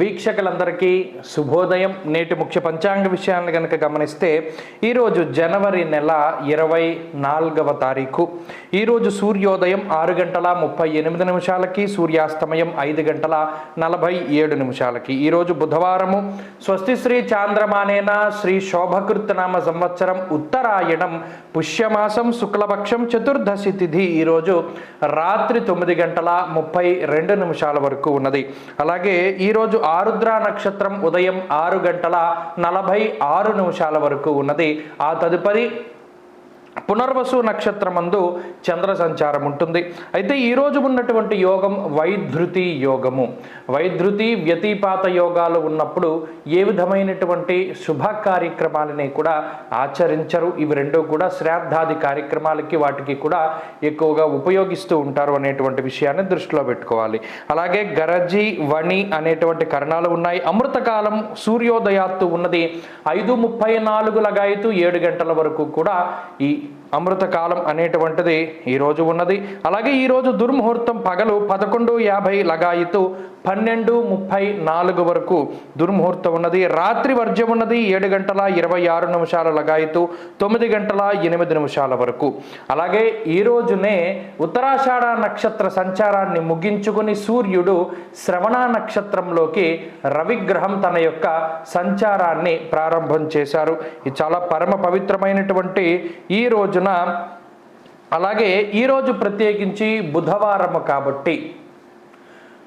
వీక్షకులందరికీ శుభోదయం. నేటి ముఖ్య పంచాంగ విషయాన్ని కనుక గమనిస్తే ఈరోజు జనవరి నెల ఇరవై నాలుగవ తారీఖు. ఈరోజు సూర్యోదయం ఆరు గంటల ముప్పై ఎనిమిది నిమిషాలకి సూర్యాస్తమయం ఐదు గంటల నలభై ఏడు నిమిషాలకి. ఈరోజు బుధవారము. స్వస్తి శ్రీ చాంద్రమానేన శ్రీ శోభకృతనామ సంవత్సరం ఉత్తరాయణం. పుష్యమాసం శుక్లపక్షం చతుర్దశి తిథి ఈరోజు రాత్రి తొమ్మిది గంటల ముప్పై రెండు నిమిషాల వరకు ఉన్నది. అలాగే ఈరోజు ఆరుద్ర నక్షత్రం ఉదయం ఆరు గంటల నలభై ఆరు నిమిషాల వరకు ఉన్నది. ఆ తదుపరి పునర్వసు నక్షత్రమందు చంద్ర సంచారం ఉంటుంది. అయితే ఈరోజు ఉన్నటువంటి యోగం వైధృతి యోగము. వైధృతి వ్యతిపాత యోగాలు ఉన్నప్పుడు ఏ విధమైనటువంటి శుభ కార్యక్రమాలని కూడా ఆచరించరు. ఇవి రెండు కూడా శ్రాద్ధాది కార్యక్రమాలకి వాటికి కూడా ఎక్కువగా ఉపయోగిస్తూ ఉంటారు అనేటువంటి విషయాన్ని దృష్టిలో పెట్టుకోవాలి. అలాగే గరజి వణి అనేటువంటి కరణాలు ఉన్నాయి. అమృతకాలం సూర్యోదయాత్తు ఉన్నది. ఐదు ముప్పై నాలుగు లగాయితూ ఏడు గంటల వరకు కూడా ఈ be అమృతకాలం అనేటువంటిది ఈరోజు ఉన్నది. అలాగే ఈరోజు దుర్ముహూర్తం పగలు పదకొండు యాభై లగాయితు పన్నెండు ముప్పై నాలుగు వరకు దుర్ముహూర్తం ఉన్నది. రాత్రి వర్జ్యం ఉన్నది ఏడు గంటల ఇరవై ఆరు నిమిషాల లగాయితూ తొమ్మిది గంటల ఎనిమిది నిమిషాల వరకు. అలాగే ఈ రోజునే ఉత్తరాషాఢ నక్షత్ర సంచారాన్ని ముగించుకుని సూర్యుడు శ్రవణ నక్షత్రంలోకి రవిగ్రహం తన యొక్క సంచారాన్ని ప్రారంభం చేశారు. ఇది చాలా పరమ పవిత్రమైనటువంటి ఈ రోజున అలాగే ఈరోజు ప్రత్యేకించి బుధవారము కాబట్టి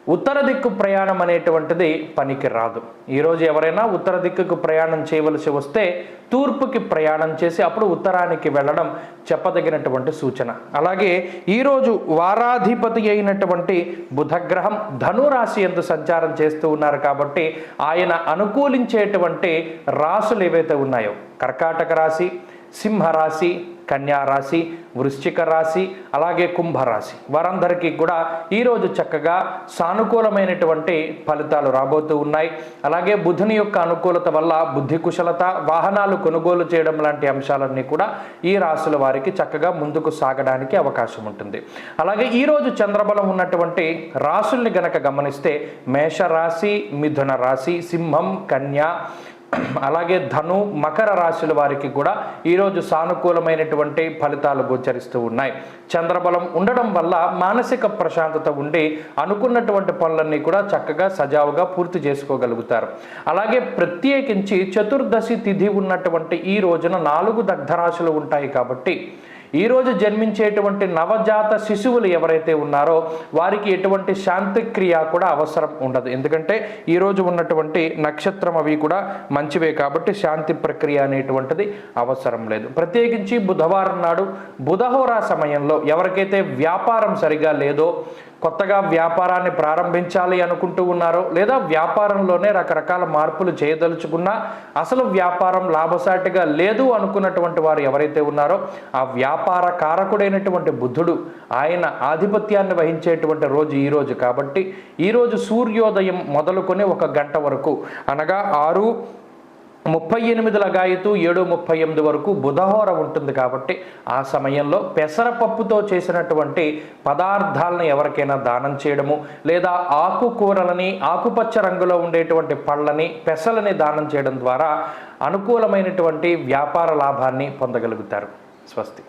ఉత్తర దిక్కు ప్రయాణం అనేటువంటిది పనికి రాదు ఈరోజు ఎవరైనా ఉత్తర దిక్కుకు ప్రయాణం చేయవలసి వస్తే తూర్పుకి ప్రయాణం చేసి అప్పుడు ఉత్తరానికి వెళ్ళడం చెప్పదగినటువంటి సూచన. అలాగే ఈరోజు వారాధిపతి అయినటువంటి బుధగ్రహం ధనురాశి ఎందు సంచారం చేస్తూ ఉన్నారు కాబట్టి ఆయన అనుకూలించేటువంటి రాసులు ఏవైతే ఉన్నాయో కర్కాటక రాశి సింహరాశి కన్యా రాశి వృశ్చిక రాశి అలాగే కుంభరాశి. వారందరికీ కూడా ఈరోజు చక్కగా సానుకూలమైనటువంటి ఫలితాలు రాబోతూ ఉన్నాయి. అలాగే బుధుని యొక్క అనుకూలత వల్ల బుద్ధి కుశలత వాహనాలు కొనుగోలు చేయడం లాంటి అంశాలన్నీ కూడా ఈ రాశుల వారికి చక్కగా ముందుకు సాగడానికి అవకాశం ఉంటుంది. అలాగే ఈరోజు చంద్రబలం ఉన్నటువంటి రాశుల్ని గనక గమనిస్తే మేషరాశి మిథున రాశి సింహం కన్యా అలాగే ధను మకర రాశుల వారికి కూడా ఈరోజు సానుకూలమైనటువంటి ఫలితాలు గోచరిస్తూ ఉన్నాయి. చంద్రబలం ఉండడం వల్ల మానసిక ప్రశాంతత ఉండి అనుకున్నటువంటి పనులన్నీ కూడా చక్కగా సజావుగా పూర్తి చేసుకోగలుగుతారు. అలాగే ప్రత్యేకించి చతుర్దశి తిథి ఉన్నటువంటి ఈ రోజున నాలుగు దగ్ధరాశులు ఉంటాయి కాబట్టి ఈరోజు జన్మించేటువంటి నవజాత శిశువులు ఎవరైతే ఉన్నారో వారికి ఎటువంటి శాంతిక్రియ కూడా అవసరం ఉండదు. ఎందుకంటే ఈరోజు ఉన్నటువంటి నక్షత్రం అవి కూడా మంచివే కాబట్టి శాంతి ప్రక్రియ అనేటువంటిది అవసరం లేదు. ప్రత్యేకించి బుధవారం నాడు బుధహోరా సమయంలో ఎవరికైతే వ్యాపారం సరిగా లేదో కొత్తగా వ్యాపారాన్ని ప్రారంభించాలి అనుకుంటూ ఉన్నారో లేదా వ్యాపారంలోనే రకరకాల మార్పులు చేయదలుచుకున్నా అసలు వ్యాపారం లాభసాటిగా లేదు అనుకున్నటువంటి వారు ఎవరైతే ఉన్నారో ఆ వ్యాపార కారకుడైనటువంటి బుద్ధుడు ఆయన ఆధిపత్యాన్ని వహించేటువంటి రోజు ఈరోజు కాబట్టి ఈరోజు సూర్యోదయం మొదలుకొని ఒక గంట వరకు అనగా ఆరు ముప్పై ఎనిమిది లగాయతు ఏడు ముప్పై ఎనిమిది వరకు బుధహోర ఉంటుంది కాబట్టి ఆ సమయంలో పెసరపప్పుతో చేసినటువంటి పదార్థాలను ఎవరికైనా దానం చేయడము లేదా ఆకుకూరలని ఆకుపచ్చ రంగులో ఉండేటువంటి పళ్ళని పెసలని దానం చేయడం ద్వారా అనుకూలమైనటువంటి వ్యాపార లాభాన్ని పొందగలుగుతారు. స్వస్తి.